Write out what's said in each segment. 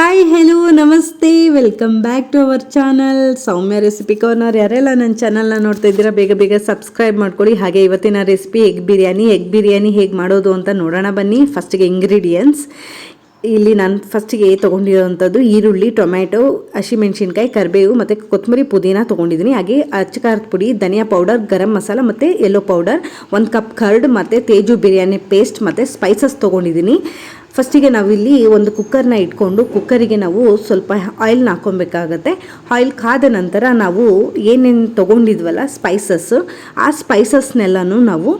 Hi hello ನಮಸ್ತೆ. Welcome back to our channel Soumya recipe corner ಯಾರೆಲ್ಲ ನನ್ನ ಚಾನಲ್ನ ನೋಡ್ತಾ ಇದ್ದೀರಾ, ಬೇಗ ಬೇಗ ಸಬ್ಸ್ಕ್ರೈಬ್ ಮಾಡ್ಕೊಳ್ಳಿ. ಹಾಗೆ ಇವತ್ತಿನ recipe egg biryani. Egg biryani ಹೇಗೆ ಮಾಡೋದು ಅಂತ ನೋಡೋಣ ಬನ್ನಿ. ಫಸ್ಟಿಗೆ ಇಂಗ್ರೀಡಿಯೆಂಟ್ಸ್ ಇಲ್ಲಿ ನಾನು ಫಸ್ಟಿಗೆ ತೊಗೊಂಡಿರೋವಂಥದ್ದು ಈರುಳ್ಳಿ, ಟೊಮ್ಯಾಟೊ, ಹಸಿಮೆಣ್ಸಿನ್ಕಾಯಿ, ಕರಿಬೇವು ಮತ್ತು ಕೊತ್ತಂಬರಿ ಪುದೀನ ತೊಗೊಂಡಿದ್ದೀನಿ. ಹಾಗೆ ಅಚ್ಚಕಾರದ ಪುಡಿ, ಧನಿಯಾ ಪೌಡರ್ ಗರಂ ಮಸಾಲ ಮತ್ತು ಯೆಲ್ಲೋ ಪೌಡರ್ ಒಂದು ಕಪ್ ಕರ್ಡ್ ಮತ್ತು ತೇಜು ಬಿರಿಯಾನಿ ಪೇಸ್ಟ್ ಮತ್ತು ಸ್ಪೈಸಸ್ ತೊಗೊಂಡಿದ್ದೀನಿ. ಫಸ್ಟಿಗೆ ನಾವಿಲ್ಲಿ ಒಂದು ಕುಕ್ಕರ್ನ ಇಟ್ಕೊಂಡು ಕುಕ್ಕರಿಗೆ ನಾವು ಸ್ವಲ್ಪ ಆಯಿಲ್ನ ಹಾಕ್ಕೊಬೇಕಾಗತ್ತೆ. ಆಯಿಲ್ ಕಾದ ನಂತರ ನಾವು ಏನೇನು ತೊಗೊಂಡಿದ್ವಲ್ಲ ಸ್ಪೈಸಸ್ ಆ ಸ್ಪೈಸಸ್ನೆಲ್ಲನೂ ನಾವು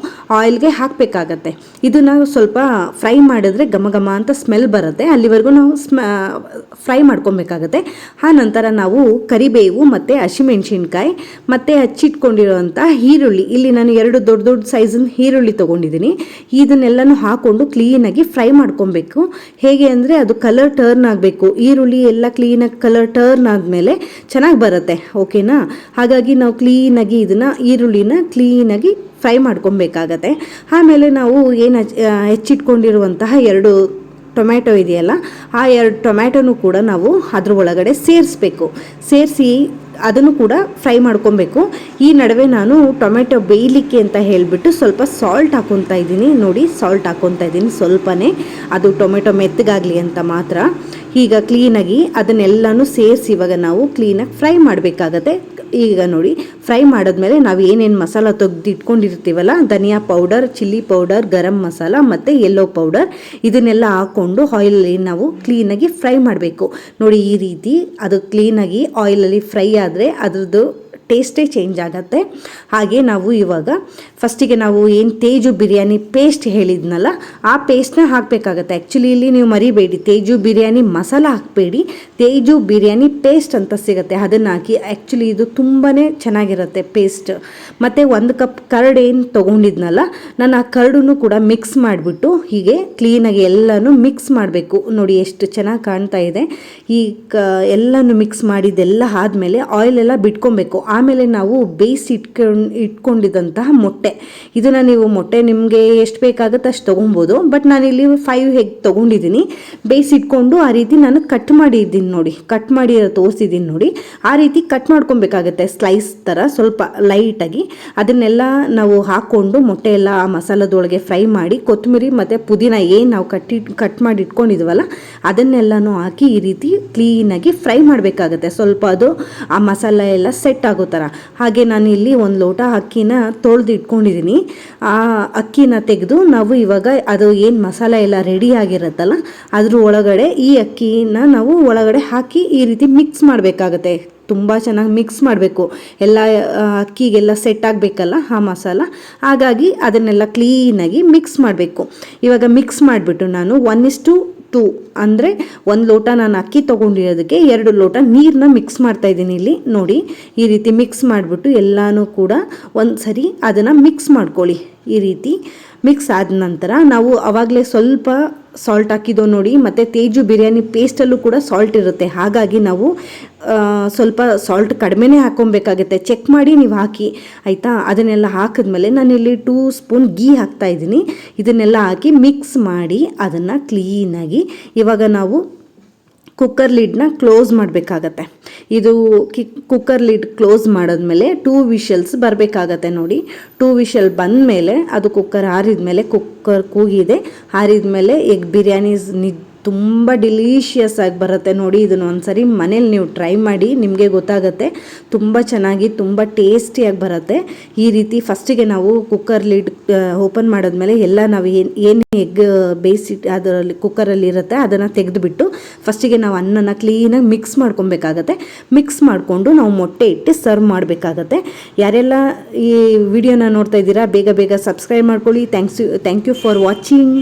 ಆಯಿಲ್ಗೆ ಹಾಕಬೇಕಾಗತ್ತೆ. ಇದನ್ನು ಸ್ವಲ್ಪ ಫ್ರೈ ಮಾಡಿದ್ರೆ ಘಮ ಘಮ ಅಂತ ಸ್ಮೆಲ್ ಬರುತ್ತೆ. ಅಲ್ಲಿವರೆಗೂ ನಾವು ಸ್ಮ ಫ್ರೈ ಮಾಡ್ಕೊಬೇಕಾಗತ್ತೆ. ಆ ನಂತರ ನಾವು ಕರಿಬೇವು ಮತ್ತು ಹಸಿಮೆಣ್ಸಿನ್ಕಾಯಿ ಮತ್ತು ಹಚ್ಚಿಟ್ಕೊಂಡಿರೋವಂಥ ಈರುಳ್ಳಿ. ಇಲ್ಲಿ ನಾನು ಎರಡು ದೊಡ್ಡ ದೊಡ್ಡ ಸೈಜಿನ ಈರುಳ್ಳಿ ತೊಗೊಂಡಿದ್ದೀನಿ. ಇದನ್ನೆಲ್ಲನೂ ಹಾಕ್ಕೊಂಡು ಕ್ಲೀನಾಗಿ ಫ್ರೈ ಮಾಡ್ಕೊಬೇಕು. ಹೇಗೆ ಅಂದರೆ ಅದು ಕಲರ್ ಟರ್ನ್ ಆಗಬೇಕು. ಈರುಳ್ಳಿ ಎಲ್ಲ ಕ್ಲೀನಾಗಿ ಕಲರ್ ಟರ್ನ್ ಆದಮೇಲೆ ಚೆನ್ನಾಗಿ ಬರುತ್ತೆ ಓಕೆನಾ ಹಾಗಾಗಿ ನಾವು ಕ್ಲೀನಾಗಿ ಇದನ್ನು ಈರುಳ್ಳಿನ ಕ್ಲೀನಾಗಿ ಫ್ರೈ ಮಾಡ್ಕೊಬೇಕಾಗತ್ತೆ. ಆಮೇಲೆ ನಾವು ಏನು ಹಚ್ ಹೆಚ್ಚಿಟ್ಕೊಂಡಿರುವಂತಹ ಎರಡು ಟೊಮ್ಯಾಟೊ ಇದೆಯಲ್ಲ, ಆ ಎರಡು ಟೊಮ್ಯಾಟೊನೂ ಕೂಡ ನಾವು ಅದ್ರ ಒಳಗಡೆ ಸೇರಿಸ್ಬೇಕು. ಸೇರಿಸಿ ಅದನ್ನು ಕೂಡ ಫ್ರೈ ಮಾಡ್ಕೊಬೇಕು. ಈ ನಡುವೆ ನಾನು ಟೊಮೆಟೊ ಬೇಯಲಿಕ್ಕೆ ಅಂತ ಹೇಳಿಬಿಟ್ಟು ಸ್ವಲ್ಪ ಸಾಲ್ಟ್ ಹಾಕೊತಾ ಇದ್ದೀನಿ. ನೋಡಿ ಸಾಲ್ಟ್ ಹಾಕೊತಾ ಇದ್ದೀನಿ ಸ್ವಲ್ಪನೇ. ಅದು ಟೊಮೆಟೊ ಮೆತ್ತಗಾಗಲಿ ಅಂತ ಮಾತ್ರ. ಈಗ ಕ್ಲೀನಾಗಿ ಅದನ್ನೆಲ್ಲನೂ ಸೇರಿಸಿ ಇವಾಗ ನಾವು ಕ್ಲೀನಾಗಿ ಫ್ರೈ ಮಾಡಬೇಕಾಗತ್ತೆ. ಈಗ ನೋಡಿ ಫ್ರೈ ಮಾಡಿದ್ಮೇಲೆ ನಾವು ಏನೇನು ಮಸಾಲ ತೆಗೆದಿಟ್ಕೊಂಡಿರ್ತೀವಲ್ಲ, ಧನಿಯಾ powder chilli powder garam masala ಮತ್ತು ಯೆಲ್ಲೋ ಪೌಡರ್ ಇದನ್ನೆಲ್ಲ ಹಾಕ್ಕೊಂಡು ಆಯಿಲಲ್ಲಿ ನಾವು ಕ್ಲೀನಾಗಿ ಫ್ರೈ ಮಾಡಬೇಕು. ನೋಡಿ ಈ ರೀತಿ ಅದು ಕ್ಲೀನಾಗಿ ಆಯಿಲಲ್ಲಿ ಫ್ರೈ ಆದರೆ ಅದ್ರದ್ದು ಟೇಸ್ಟೇ ಚೇಂಜ್ ಆಗುತ್ತೆ. ಹಾಗೆ ನಾವು ಇವಾಗ ಫಸ್ಟಿಗೆ ನಾವು ಏನು ತೇಜು ಬಿರಿಯಾನಿ ಪೇಸ್ಟ್ ಹೇಳಿದ್ನಲ್ಲ, ಆ ಪೇಸ್ಟ್ನ ಹಾಕಬೇಕಾಗತ್ತೆ. ಆ್ಯಕ್ಚುಲಿ ಇಲ್ಲಿ ನೀವು ಮರಿಬೇಡಿ, ತೇಜು ಬಿರಿಯಾನಿ ಮಸಾಲ ಹಾಕಬೇಡಿ. ತೇಜು ಬಿರಿಯಾನಿ ಪೇಸ್ಟ್ ಅಂತ ಸಿಗುತ್ತೆ. ಅದನ್ನು ಹಾಕಿ ಆ್ಯಕ್ಚುಲಿ ಇದು ತುಂಬಾ ಚೆನ್ನಾಗಿರುತ್ತೆ ಪೇಸ್ಟ್ ಮತ್ತು ಒಂದು ಕಪ್ ಕರ್ಡ್ ಏನು ತೊಗೊಂಡಿದ್ನಲ್ಲ, ನಾನು ಆ ಕರ್ಡನ್ನು ಕೂಡ ಮಿಕ್ಸ್ ಮಾಡಿಬಿಟ್ಟು ಹೀಗೆ ಕ್ಲೀನಾಗಿ ಎಲ್ಲನೂ ಮಿಕ್ಸ್ ಮಾಡಬೇಕು. ನೋಡಿ ಎಷ್ಟು ಚೆನ್ನಾಗಿ ಕಾಣ್ತಾ ಇದೆ. ಈ ಕ ಎಲ್ಲನೂ ಮಿಕ್ಸ್ ಮಾಡಿದ್ದೆಲ್ಲ ಆದಮೇಲೆ ಆಯಿಲೆಲ್ಲ ಬಿಟ್ಕೊಬೇಕು. ಆಮೇಲೆ ನಾವು ಬೇಯಿಸಿ ಇಟ್ಕೊಂಡು ಇಟ್ಕೊಂಡಿದ್ದಂತಹ ಮೊಟ್ಟೆ. ಇದನ್ನು ನೀವು ಮೊಟ್ಟೆ ನಿಮಗೆ ಎಷ್ಟು ಬೇಕಾಗುತ್ತೆ ಅಷ್ಟು ತೊಗೊಬೋದು. ಬಟ್ ನಾನಿಲ್ಲಿ ಫೈವ್ ಹೆಗ್ ತೊಗೊಂಡಿದ್ದೀನಿ ಬೇಯಿಸಿಟ್ಕೊಂಡು ಆ ರೀತಿ ನಾನು ಕಟ್ ಮಾಡಿದ್ದೀನಿ ನೋಡಿ. ಕಟ್ ಮಾಡಿ ತೋರಿಸಿದ್ದೀನಿ ನೋಡಿ. ಆ ರೀತಿ ಕಟ್ ಮಾಡ್ಕೊಬೇಕಾಗತ್ತೆ ಸ್ಲೈಸ್ ಥರ ಸ್ವಲ್ಪ ಲೈಟಾಗಿ ಅದನ್ನೆಲ್ಲ ನಾವು ಹಾಕ್ಕೊಂಡು ಮೊಟ್ಟೆ ಎಲ್ಲ ಆ ಮಸಾಲದೊಳಗೆ ಫ್ರೈ ಮಾಡಿ ಕೊತ್ತಂಬರಿ ಮತ್ತು ಪುದೀನ ಏನು ನಾವು ಕಟ್ಟಿ ಕಟ್ ಮಾಡಿ ಇಟ್ಕೊಂಡಿದ್ವಲ್ಲ, ಅದನ್ನೆಲ್ಲನೂ ಹಾಕಿ ಈ ರೀತಿ ಕ್ಲೀನಾಗಿ ಫ್ರೈ ಮಾಡಬೇಕಾಗತ್ತೆ. ಸ್ವಲ್ಪ ಅದು ಆ ಮಸಾಲೆ ಎಲ್ಲ ಸೆಟ್ ಆಗೋ ಥರ ಹಾಗೆ ನಾನು ಇಲ್ಲಿ ಒಂದು ಲೋಟ ಅಕ್ಕಿನ ತೊಳೆದು ಇಟ್ಕೊಂಡಿದ್ದೀನಿ ಆ ಅಕ್ಕಿನ ತೆಗೆದು ನಾವು ಇವಾಗ ಅದು ಏನು ಮಸಾಲೆ ಎಲ್ಲ ರೆಡಿ ಆಗಿರುತ್ತಲ್ಲ, ಅದ್ರ ಒಳಗಡೆ ಈ ಅಕ್ಕಿನ ನಾವು ಒಳಗಡೆ ಹಾಕಿ ಈ ರೀತಿ ಮಿಕ್ಸ್ ಮಾಡಬೇಕಾಗತ್ತೆ. ತುಂಬ ಚೆನ್ನಾಗಿ ಮಿಕ್ಸ್ ಮಾಡಬೇಕು. ಎಲ್ಲ ಅಕ್ಕಿಗೆಲ್ಲ ಸೆಟ್ ಆಗಬೇಕಲ್ಲ ಆ ಮಸಾಲ. ಹಾಗಾಗಿ ಅದನ್ನೆಲ್ಲ ಕ್ಲೀನಾಗಿ ಮಿಕ್ಸ್ ಮಾಡಬೇಕು. ಇವಾಗ ಮಿಕ್ಸ್ ಮಾಡಿಬಿಟ್ಟು ನಾನು ಒನ್ ಇಸ್ಟು ಟೂ ಅಂದರೆ ಒಂದು ಲೋಟ ನಾನು ಅಕ್ಕಿ ತೊಗೊಂಡಿರೋದಕ್ಕೆ ಎರಡು ಲೋಟ ನೀರನ್ನ ಮಿಕ್ಸ್ ಮಾಡ್ತಾ ಇದ್ದೀನಿ ಇಲ್ಲಿ. ನೋಡಿ, ಈ ರೀತಿ ಮಿಕ್ಸ್ ಮಾಡಿಬಿಟ್ಟು ಎಲ್ಲನೂ ಕೂಡ ಒಂದು ಸರಿ ಅದನ್ನು ಮಿಕ್ಸ್ ಮಾಡ್ಕೊಳ್ಳಿ. ಈ ರೀತಿ ಮಿಕ್ಸ್ ಆದ ನಂತರ ನಾವು ಆವಾಗಲೇ ಸ್ವಲ್ಪ ಸಾಲ್ಟ್ ಹಾಕಿದ್ದೋ ನೋಡಿ, ಮತ್ತು ತೇಜು ಬಿರಿಯಾನಿ ಪೇಸ್ಟಲ್ಲೂ ಕೂಡ ಸಾಲ್ಟ್ ಇರುತ್ತೆ. ಹಾಗಾಗಿ ನಾವು ಸ್ವಲ್ಪ ಸಾಲ್ಟ್ ಕಡಿಮೆನೇ ಹಾಕೊಬೇಕಾಗುತ್ತೆ. ಚೆಕ್ ಮಾಡಿ ನೀವು ಹಾಕಿ, ಆಯಿತಾ? ಅದನ್ನೆಲ್ಲ ಹಾಕಿದ್ಮೇಲೆ ನಾನಿಲ್ಲಿ ಟೂ ಸ್ಪೂನ್ ಗೀ ಹಾಕ್ತಾ ಇದ್ದೀನಿ. ಇದನ್ನೆಲ್ಲ ಹಾಕಿ ಮಿಕ್ಸ್ ಮಾಡಿ ಅದನ್ನು ಕ್ಲೀನಾಗಿ ಇವಾಗ ನಾವು ಕುಕ್ಕರ್ ಲಿಡ್ನ ಕ್ಲೋಸ್ ಮಾಡಬೇಕಾಗತ್ತೆ. ಇದು ಕಿ ಕುಕ್ಕರ್ ಲಿಡ್ ಕ್ಲೋಸ್ ಮಾಡಿದ್ಮೇಲೆ ಟೂ ವಿಷಲ್ಸ್ ಬರಬೇಕಾಗತ್ತೆ ನೋಡಿ. ಟೂ ವಿಷಲ್ ಬಂದ ಮೇಲೆ ಅದು ಕುಕ್ಕರ್ ಆರಿದ ಮೇಲೆ ಕುಕ್ಕರ್ ಕೂಗಿದೆ. ಆರಿದ ಮೇಲೆ ಎಗ್ ಬಿರಿಯಾನೀಸ್ ನಿಜ ತುಂಬ ಡಿಲೀಷಿಯಸ್ ಆಗಿ ಬರುತ್ತೆ ನೋಡಿ ಇದನ್ನು ಒಂದ್ಸರಿ ಮನೇಲಿ ನೀವು ಟ್ರೈ ಮಾಡಿ ನಿಮಗೆ ಗೊತ್ತಾಗುತ್ತೆ. ತುಂಬ ಚೆನ್ನಾಗಿ, ತುಂಬ ಟೇಸ್ಟಿಯಾಗಿ ಬರುತ್ತೆ. ಈ ರೀತಿ ಫಸ್ಟಿಗೆ ನಾವು ಕುಕ್ಕರ್ ಲಿಡ್ ಓಪನ್ ಮಾಡಿದ್ಮೇಲೆ ಎಲ್ಲ ನಾವು ಏನು ಏನು ಎಗ್ ಬೇಯಿಸಿ ಅದರಲ್ಲಿ ಕುಕ್ಕರಲ್ಲಿ ಇರುತ್ತೆ ಅದನ್ನು ತೆಗೆದುಬಿಟ್ಟು ಫಸ್ಟಿಗೆ ನಾವು ಅನ್ನನ ಕ್ಲೀನಾಗಿ ಮಿಕ್ಸ್ ಮಾಡ್ಕೊಬೇಕಾಗತ್ತೆ. ಮಿಕ್ಸ್ ಮಾಡಿಕೊಂಡು ನಾವು ಮೊಟ್ಟೆ ಇಟ್ಟು ಸರ್ವ್ ಮಾಡಬೇಕಾಗತ್ತೆ. ಯಾರೆಲ್ಲ ಈ ವಿಡಿಯೋನ ನೋಡ್ತಾ ಇದ್ದೀರಾ, ಬೇಗ ಬೇಗ ಸಬ್ಸ್ಕ್ರೈಬ್ ಮಾಡ್ಕೊಳ್ಳಿ. Thanks you thank you for watching